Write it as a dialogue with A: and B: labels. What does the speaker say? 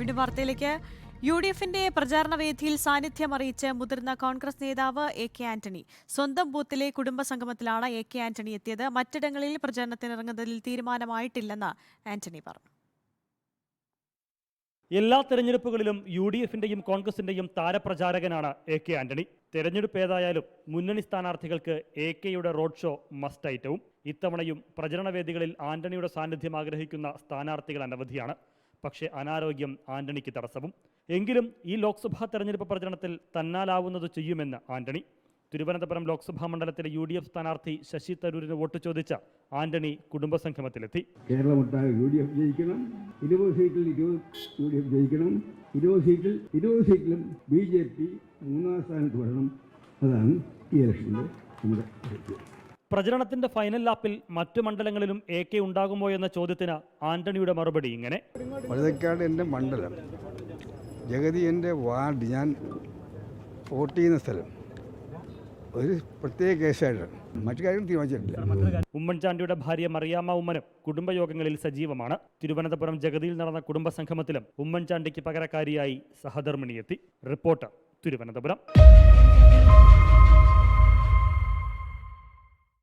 A: വീണ്ടും വാർത്തയിലേക്ക്. U D എഫിന്റെ പ്രചാരണ വേദിയിൽ സാന്നിധ്യം അറിയിച്ച് മുതിർന്ന കോൺഗ്രസ് നേതാവ് എ കെ ആന്റണി. സ്വന്തം ബൂത്തിലെ കുടുംബ സംഗമത്തിലാണ് എ കെ ആന്റണി എത്തിയത്. മറ്റിടങ്ങളിൽ പ്രചാരണത്തിനിറങ്ങുന്നതിൽ തീരുമാനമായിട്ടില്ലെന്ന് ആന്റണി പറഞ്ഞു.
B: എല്ലാ തെരഞ്ഞെടുപ്പുകളിലും യു ഡി എഫിന്റെയും കോൺഗ്രസിന്റെയും താരപ്രചാരകനാണ് എ കെ ആന്റണി. തെരഞ്ഞെടുപ്പ് ഏതായാലും മുന്നണി സ്ഥാനാർത്ഥികൾക്ക് എ കെയുടെ റോഡ് ഷോ മസ്റ്റ് ഐറ്റവും ഇത്തവണയും പ്രചരണ വേദികളിൽ ആന്റണിയുടെ സാന്നിധ്യം ആഗ്രഹിക്കുന്ന സ്ഥാനാർത്ഥികൾ അനവധിയാണ്. പക്ഷേ അനാരോഗ്യം ആന്റണിക്ക് തടസ്സവും. എങ്കിലും ഈ ലോക്സഭാ തെരഞ്ഞെടുപ്പ് പ്രചരണത്തിൽ തന്നാലാവുന്നത് ചെയ്യുമെന്ന് ആന്റണി. തിരുവനന്തപുരം ലോക്സഭാ മണ്ഡലത്തിലെ യു ഡി എഫ് സ്ഥാനാർത്ഥി ശശി തരൂരിന് വോട്ട് ചോദിച്ച ആന്റണി കുടുംബസംഗമത്തിലെത്തി.
C: എഫ് ജയിക്കണം സീറ്റിൽ ജയിക്കണം സീറ്റിൽ ഇരുപത് സീറ്റിലും മൂന്നാം സ്ഥാനത്ത് വരണം. അതാണ് ഈ ഇലക്ഷന്റെ നമ്മുടെ
B: പ്രചരണത്തിന്റെ ഫൈനൽ ലാപ്പിൽ മറ്റു മണ്ഡലങ്ങളിലും എ കെ ഉണ്ടാകുമോ എന്ന ചോദ്യത്തിന് ആന്റണിയുടെ മറുപടി ഇങ്ങനെ.
D: വഴുതക്കാട് എന്റെ മണ്ഡലം. ജഗതി എന്റെ വാർഡ്. ഞാൻ വോട്ട് ചെയ്യുന്ന സ്ഥലം. ഒരു പ്രത്യേക കേസായിട്ടാണ് മറ്റു കാര്യം തീരുമാനിച്ചിട്ടില്ല.
B: ഉമ്മൻചാണ്ടിയുടെ ഭാര്യ മറിയാമ്മ ഉമ്മനും കുടുംബയോഗങ്ങളിൽ സജീവമാണ്. തിരുവനന്തപുരം ജഗതിയിൽ നടന്ന കുടുംബ സംഗമത്തിലും ഉമ്മൻചാണ്ടിക്ക് പകരക്കാരിയായി സഹധർമ്മിണി എത്തി. റിപ്പോർട്ടർ തിരുവനന്തപുരം.